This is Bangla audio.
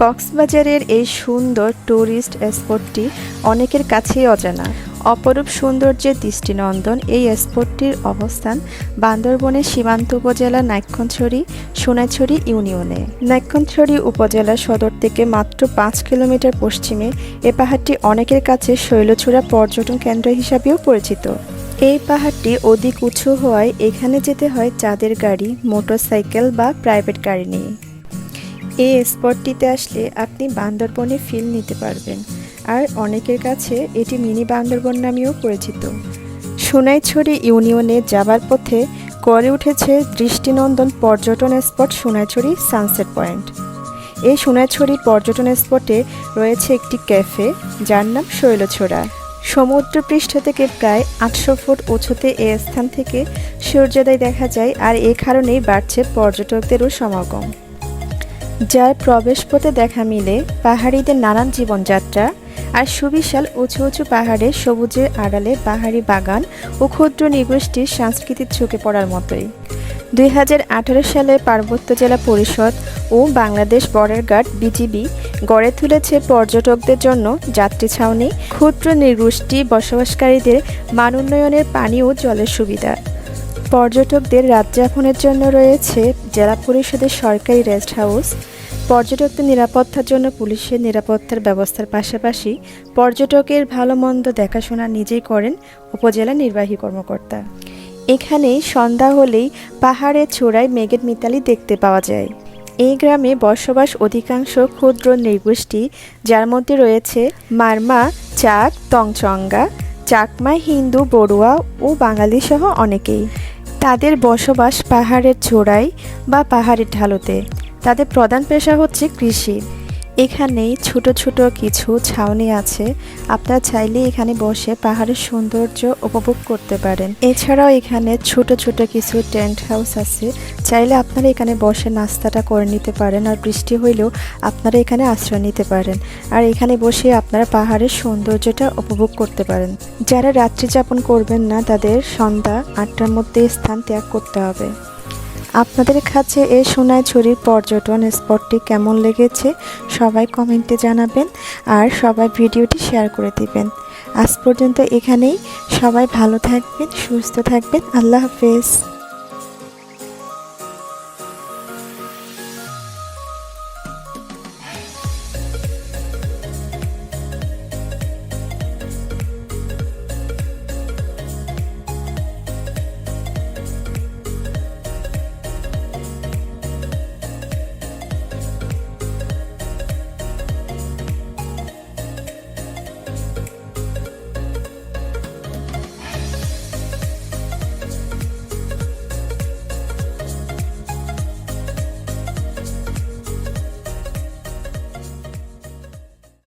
কক্সবাজারের এই সুন্দর ট্যুরিস্ট স্পটটি অনেকের কাছেই অজানা। অপরূপ সৌন্দর্যের দৃষ্টিনন্দন এই স্পটটির অবস্থান বান্দরবনের সীমান্ত উপজেলা নাইক্ষণছড়ি, সোনাইছড়ি ইউনিয়নে। নাইক্ষণছড়ি উপজেলা সদর থেকে মাত্র পাঁচ কিলোমিটার পশ্চিমে এ পাহাড়টি অনেকের কাছে শৈলচূড়া পর্যটন কেন্দ্র হিসাবেও পরিচিত। এই পাহাড়টি অধিক উঁচু হওয়ায় এখানে যেতে হয় চাঁদের গাড়ি, মোটরসাইকেল বা প্রাইভেট গাড়ি নিয়ে। এই স্পটটিতে আসলে আপনি বান্দরবনে ফিল নিতে পারবেন। আর অনেকের কাছে এটি মিনি বান্দরবন নামেও পরিচিত। সোনাইছড়ি ইউনিয়নে যাবার পথে গড়ে উঠেছে দৃষ্টিনন্দন পর্যটন স্পট সোনাইছড়ি সানসেট পয়েন্ট। এই সোনাইছড়ি পর্যটন স্পটে রয়েছে একটি ক্যাফে, যার নাম শৈলছোড়া। সমুদ্রপৃষ্ঠ থেকে প্রায় আটশো ফুট উঁচুতে এ স্থান থেকে সূর্যোদয় দেখা যায়, আর এ কারণেই বাড়ছে পর্যটকদেরও সমাগম। যার প্রবেশপথে দেখা মিলে পাহাড়িদের নানান জীবনযাত্রা আর সুবিশাল উঁচু উঁচু পাহাড়ে সবুজের আড়ালে পাহাড়ি বাগান ও ক্ষুদ্র নৃগোষ্ঠীর সাংস্কৃতিক ঝুঁকে পড়ার মতোই। দুই হাজার আঠারো সালে পার্বত্য জেলা পরিষদ ও বাংলাদেশ বর্ডার গার্ড বিজিবি গড়ে তুলেছে পর্যটকদের জন্য যাত্রী ছাউনি, ক্ষুদ্র নৃগোষ্ঠী বসবাসকারীদের মান উন্নয়নের পানি ও জলের সুবিধা। পর্যটকদের রাতযাপনের জন্য রয়েছে জেলা পরিষদের সরকারি রেস্ট হাউস, পর্যটকদের নিরাপত্তার জন্য পুলিশের নিরাপত্তার ব্যবস্থার পাশাপাশি পর্যটকের ভালো মন্দ দেখাশোনা নিজেই করেন উপজেলা নির্বাহী কর্মকর্তা। এখানে সন্ধ্যা হলেই পাহাড়ের চূড়ায় মেঘের মিতালি দেখতে পাওয়া যায়। এই গ্রামে বসবাস অধিকাংশ ক্ষুদ্র নৃগোষ্ঠী, যার মধ্যে রয়েছে মারমা, চাক, তংচঙ্গা, চাকমা, হিন্দু, বড়ুয়া ও বাঙালি সহ অনেকেই। তাদের বসবাস পাহাড়ের চোড়ায় বা পাহাড়ের ঢালুতে। তাদের প্রধান পেশা হচ্ছে কৃষি। এখানেই ছোট ছোট কিছু ছাউনি আছে। আপনারা চাইলে এখানে বসে পাহাড়ের সৌন্দর্য উপভোগ করতে পারেন। এছাড়াও এখানে ছোট ছোট কিছু টেন্ট হাউস আছে। চাইলে আপনারা এখানে বসে নাস্তাটা করে নিতে পারেন আর বৃষ্টি হইলেও আপনারা এখানে আশ্রয় নিতে পারেন। আর এখানে বসে আপনারা পাহাড়ের সৌন্দর্যটা উপভোগ করতে পারেন। যারা রাত্রি যাপন করবেন না, তাদের সন্ধ্যা আটটার মধ্যে স্থান ত্যাগ করতে হবে। আপনাদের কাছে এই সোনাইছড়ির পর্যটন স্পটটি কেমন লেগেছে সবাই কমেন্টে জানাবেন আর সবাই ভিডিওটি শেয়ার করে দিবেন। আজ পর্যন্ত এখানেই। সবাই ভালো থাকবেন, সুস্থ থাকবেন। আল্লাহ হাফেজ।